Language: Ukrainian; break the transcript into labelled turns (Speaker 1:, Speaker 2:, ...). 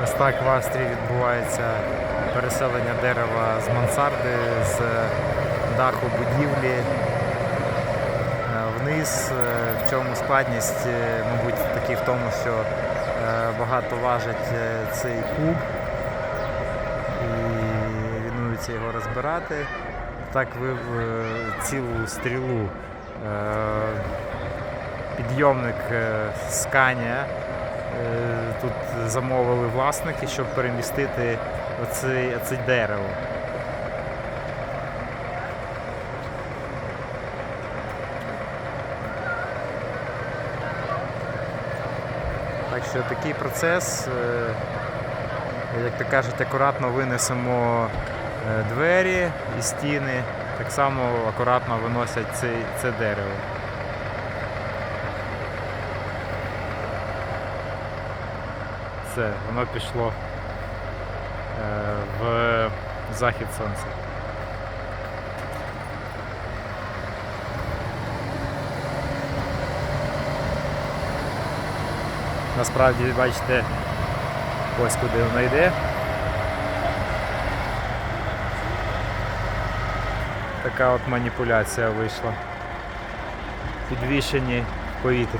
Speaker 1: Ось так в Австрії відбувається переселення дерева з мансарди, з даху будівлі е, вниз. Е, В чому складність, е, мабуть, таки в тому, що багато важить цей куб і лінуються його розбирати. Так вив е, цілу стрілу підйомник Е, Тут замовили власники, щоб перемістити оце, оце дерево. Так що такий процес, е, як то кажуть, акуратно винесемо е, двері і стіни, так само акуратно виносять це, це дерево. Все, воно пішло е, в захід сонця. Насправді, бачите, ось куди воно йде. Така от маніпуляція вийшла. Підвішені в повітрі.